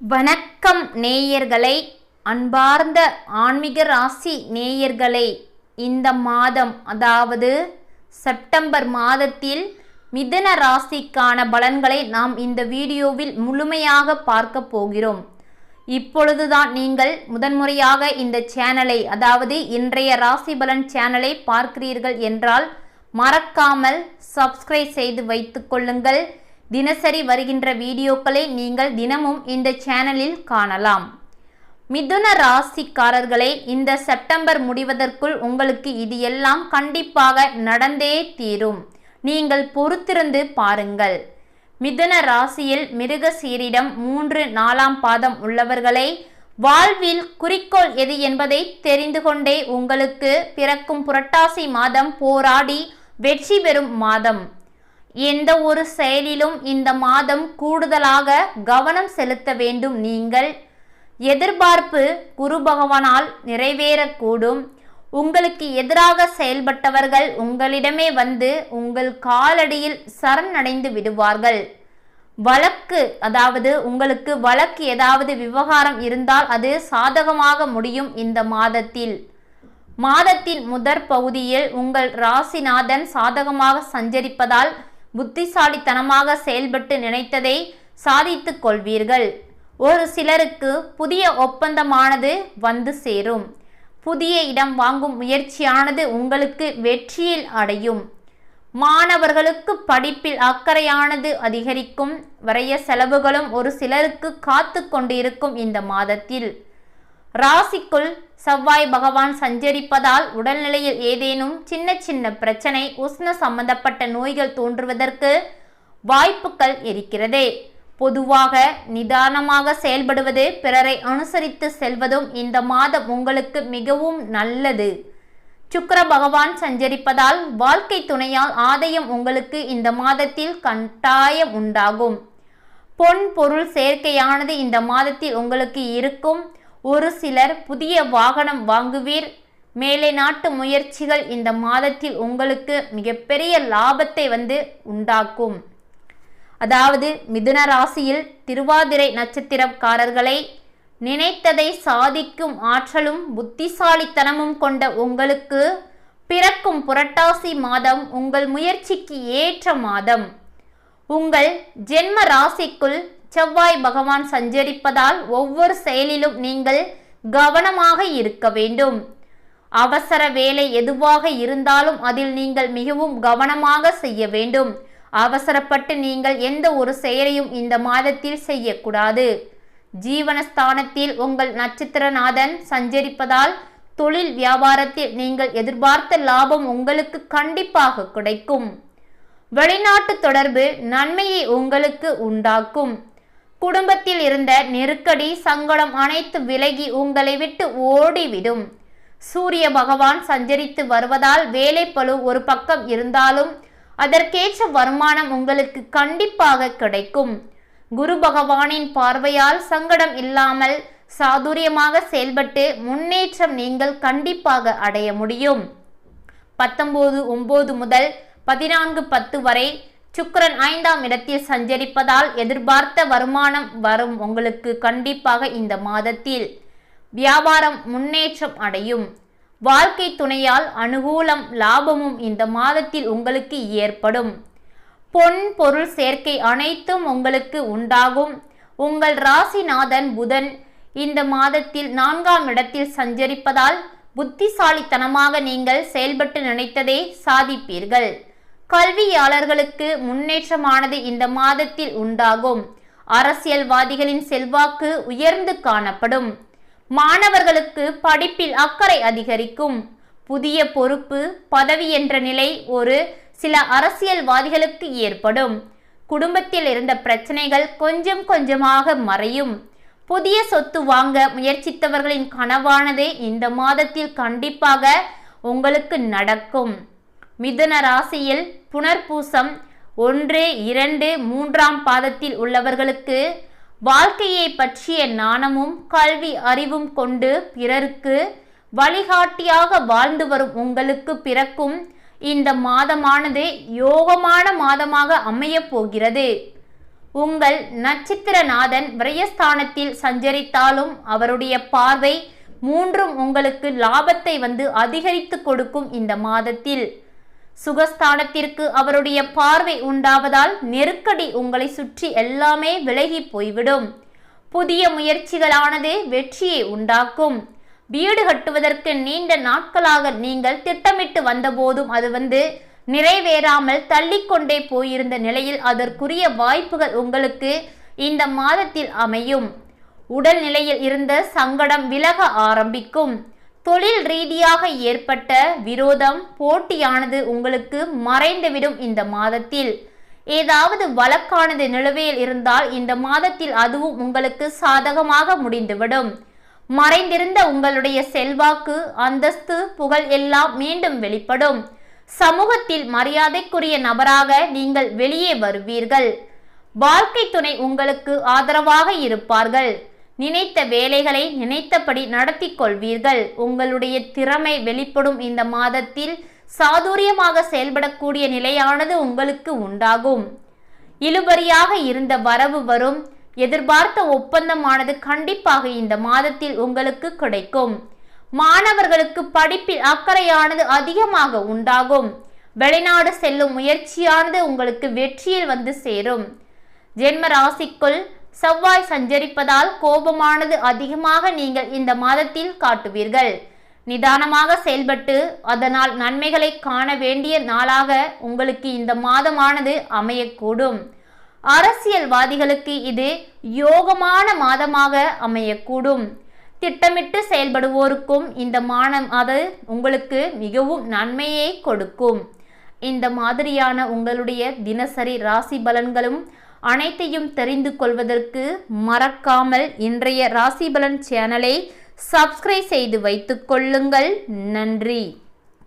வணக்கம் நேயர்களை அன்பார்ந்த ஆன்மீக ராசி நேயர்களை இந்த மாதம் அதாவது செப்டம்பர் மாதத்தில் மிதன ராசிக்கான பலன்களை நாம் இந்த வீடியோவில் முழுமையாக பார்க்க போகிறோம். இப்பொழுதுதான் நீங்கள் முதன்முறையாக இந்த சேனலை அதாவது இன்றைய ராசி பலன் சேனலை பார்க்கிறீர்கள் என்றால் மறக்காமல் சப்ஸ்கிரைப் செய்து வைத்துக் கொள்ளுங்கள். தினசரி வருகின்ற வீடியோக்களை நீங்கள் தினமும் இந்த சேனலில் காணலாம். மிதுன ராசிக்காரர்களே இந்த செப்டம்பர் முடிவதற்குள் உங்களுக்கு இது எல்லாம் கண்டிப்பாக நடந்தே தீரும். நீங்கள் பொறுத்திருந்து பாருங்கள். மிதுன ராசியில் மிருகசீரிடம் மூன்று நாலாம் பாதம் உள்ளவர்களை வாழ்வில் குறிக்கோள் எது என்பதை தெரிந்து கொண்டே உங்களுக்கு பிறக்கும் புரட்டாசி மாதம் போராடி வெற்றி பெறும் மாதம். எந்த ஒரு செயலிலும் இந்த மாதம் கூடுதலாக கவனம் செலுத்த வேண்டும் நீங்கள். எதிர்பார்ப்பு குரு பகவானால் நிறைவேறக்கூடும். உங்களுக்கு எதிராக செயல்பட்டவர்கள் உங்களிடமே வந்து உங்கள் காலடியில் சரணடைந்து விடுவார்கள். வழக்கு அதாவது உங்களுக்கு வழக்கு ஏதாவது விவகாரம் இருந்தால் அது சாதகமாக முடியும் இந்த மாதத்தில். மாதத்தின் முதற் பகுதியில் உங்கள் ராசிநாதன் சாதகமாக சஞ்சரிப்பதால் புத்திசாலித்தனமாக செயல்பட்டு நினைத்ததை சாதித்துக் கொள்வீர்கள். ஒரு சிலருக்கு புதிய ஒப்பந்தமானது வந்து சேரும். புதிய இடம் வாங்கும் முயற்சியானது உங்களுக்கு வெற்றியில் அடையும். மாணவர்களுக்கு படிப்பில் அக்கறையானது அதிகரிக்கும். வரைய செலவுகளும் ஒரு சிலருக்கு காத்து கொண்டிருக்கும் இந்த மாதத்தில். ராசிக்குள் செவ்வாய் பகவான் சஞ்சரிப்பதால் உடல்நிலையில் ஏதேனும் சின்ன சின்ன பிரச்சனை உஷ்ண சம்பந்தப்பட்ட நோய்கள் தோன்றுவதற்கு வாய்ப்புகள் இருக்கிறது. பொதுவாக நிதானமாக செயல்படுவது பிறரை அனுசரித்து செல்வதும் இந்த மாதம் உங்களுக்கு மிகவும் நல்லது. சுக்கர பகவான் சஞ்சரிப்பதால் வாழ்க்கை துணையால் ஆதாயம் உங்களுக்கு இந்த மாதத்தில் கட்டாயம் உண்டாகும். பொன் பொருள் சேர்க்கையானது இந்த மாதத்தில் உங்களுக்கு இருக்கும். ஒரு சிலர் புதிய வாகனம் வாங்குவீர். மேலை நாட்டு முயற்சிகள் இந்த மாதத்தில் உங்களுக்கு மிகப்பெரிய லாபத்தை வந்து உண்டாக்கும். அதாவது மிதுன ராசியில் திருவாதிரை நட்சத்திரக்காரர்களை நினைத்ததை சாதிக்கும் ஆற்றலும் புத்திசாலித்தனமும் கொண்ட உங்களுக்கு பிறக்கும் புரட்டாசி மாதம் உங்கள் முயற்சிக்கு ஏற்ற மாதம். உங்கள் ஜென்ம ராசிக்குள் செவ்வாய் பகவான் சஞ்சரிப்பதால் ஒவ்வொரு செயலிலும் நீங்கள் கவனமாக இருக்க வேண்டும். அவசர வேலை எதுவாக இருந்தாலும் அதில் நீங்கள் மிகவும் கவனமாக செய்ய வேண்டும். அவசரப்பட்டு நீங்கள் எந்த ஒரு செயலையும் இந்த மாதத்தில் செய்யக்கூடாது. ஜீவனஸ்தானத்தில் உங்கள் நட்சத்திரநாதன் சஞ்சரிப்பதால் தொழில் வியாபாரத்தில் நீங்கள் எதிர்பார்த்த லாபம் உங்களுக்கு கண்டிப்பாக கிடைக்கும். வெளிநாட்டு தொடர்பு நன்மையை உங்களுக்கு உண்டாக்கும். குடும்பத்தில் இருந்த நெருக்கடி சங்கடம் அனைத்து விலகி உங்களை விட்டு ஓடிவிடும். சூரிய பகவான் சஞ்சரித்து வருவதால் வேலை பழு ஒரு பக்கம் இருந்தாலும் அதற்கேற்ற வருமானம் உங்களுக்கு கண்டிப்பாக கிடைக்கும். குரு பகவானின் பார்வையால் சங்கடம் இல்லாமல் சாதுரியமாக செயல்பட்டு முன்னேற்றம் நீங்கள் கண்டிப்பாக அடைய முடியும். பத்தொன்பது ஒன்பது முதல் பதினான்கு பத்து வரை சுக்கரன் ஐந்தாம் இடத்தில் சஞ்சரிப்பதால் எதிர்பார்த்த வருமானம் வரும் உங்களுக்கு கண்டிப்பாக இந்த மாதத்தில். வியாபாரம் முன்னேற்றம் அடையும். வாழ்க்கை துணையால் அனுகூலம் லாபமும் இந்த மாதத்தில் உங்களுக்கு ஏற்படும். பொன் பொருள் சேர்க்கை அனைத்தும் உங்களுக்கு உண்டாகும். உங்கள் ராசிநாதன் புதன் இந்த மாதத்தில் நான்காம் இடத்தில் சஞ்சரிப்பதால் புத்திசாலித்தனமாக நீங்கள் செயல்பட்டு நினைத்ததை சாதிப்பீர்கள். கல்வியாளர்களுக்கு முன்னேற்றமானது இந்த மாதத்தில் உண்டாகும். அரசியல்வாதிகளின் செல்வாக்கு உயர்ந்து காணப்படும். மாணவர்களுக்கு படிப்பில் அக்கறை அதிகரிக்கும். புதிய பொறுப்பு பதவி என்ற நிலை ஒரு சில அரசியல்வாதிகளுக்கு ஏற்படும். குடும்பத்தில் இருந்த பிரச்சனைகள் கொஞ்சம் கொஞ்சமாக மறையும். புதிய சொத்து வாங்க முயற்சித்தவர்களின் கனவானது இந்த மாதத்தில் கண்டிப்பாக உங்களுக்கு நடக்கும். மிதுன ராசியில் புனர்பூசம் ஒன்று இரண்டு மூன்றாம் பாதத்தில் உள்ளவர்களுக்கு வாழ்க்கையை பற்றிய நாணமும் கல்வி அறிவும் கொண்டு பிறருக்கு வழிகாட்டியாக வாழ்ந்து வரும் உங்களுக்கு பிறக்கும் இந்த மாதமானது யோகமான மாதமாக அமையப் போகிறது. உங்கள் நட்சத்திரநாதன் விரயஸ்தானத்தில் சஞ்சரித்தாலும் அவருடைய பார்வை மூன்றும் உங்களுக்கு லாபத்தை வந்து அதிகரித்து கொடுக்கும் இந்த மாதத்தில். சுகஸ்தானத்திற்கு அவருடைய பார்வை உண்டாவதால் நெருக்கடி உங்களை சுற்றி எல்லாமே விலகி போய்விடும். புதிய முயற்சிகளானது வெற்றியை உண்டாக்கும். வீடு கட்டுவதற்கு நீண்ட நாட்களாக நீங்கள் திட்டமிட்டு வந்தபோதும் அது வந்து நிறைவேறாமல் தள்ளிக்கொண்டே போயிருந்த நிலையில் அதற்குரிய வாய்ப்புகள் உங்களுக்கு இந்த மாதத்தில் அமையும். உடல் நிலையில் இருந்த சங்கடம் விலக ஆரம்பிக்கும். தொழில் ரீதியாக ஏற்பட்ட விரோதம் போட்டியானது உங்களுக்கு மறைந்துவிடும் இந்த மாதத்தில். ஏதாவது வழக்கானது நிலுவையில் இருந்தால் இந்த மாதத்தில் அதுவும் உங்களுக்கு சாதகமாக முடிந்துவிடும். மறைந்திருந்த உங்களுடைய செல்வாக்கு அந்தஸ்து புகழ் எல்லாம் மீண்டும் வெளிப்படும். சமூகத்தில் மரியாதைக்குரிய நபராக நீங்கள் வெளியே வருவீர்கள். வாழ்க்கை துணை உங்களுக்கு ஆதரவாக இருப்பார்கள். நினைத்த வேலைகளை நினைத்தபடி நடத்தி கொள்வீர்கள் உங்களுடைய திறமை வெளிப்படும் இந்த மாதத்தில் சாதுரியமாக செயல்படக்கூடிய நிலையானது உங்களுக்கு உண்டாகும். இழுபறியாக இருந்த வரவு வரும். எதிர்பார்த்த ஒப்பந்தமானது கண்டிப்பாக இந்த மாதத்தில் உங்களுக்கு கிடைக்கும். மாணவர்களுக்கு படிப்பில் அக்கறையானது அதிகமாக உண்டாகும். வெளிநாடு செல்லும் முயற்சியானது உங்களுக்கு வெற்றியில் வந்து சேரும். ஜென்ம ராசிக்குள் செவ்வாய் சஞ்சரிப்பதால் கோபமானது அதிகமாக நீங்கள் இந்த மாதத்தில் காட்டுவீர்கள். நிதானமாக செயல்பட்டு அதனால் நன்மைகளை காண வேண்டிய நாளாக உங்களுக்கு இந்த மாதமானது அமையக்கூடும். அரசியல்வாதிகளுக்கு இது யோகமான மாதமாக அமையக்கூடும். திட்டமிட்டு செயல்படுவோருக்கும் இந்த மாதம் அது உங்களுக்கு மிகவும் நன்மையை கொடுக்கும். இந்த மாதிரியான உங்களுடைய தினசரி ராசி பலன்களும் அனைத்தையும் தெரிந்து கொள்வதற்கு மறக்காமல் இன்றைய ராசிபலன் சேனலை சப்ஸ்கிரைப் செய்து வைத்துக் கொள்ளுங்கள். நன்றி.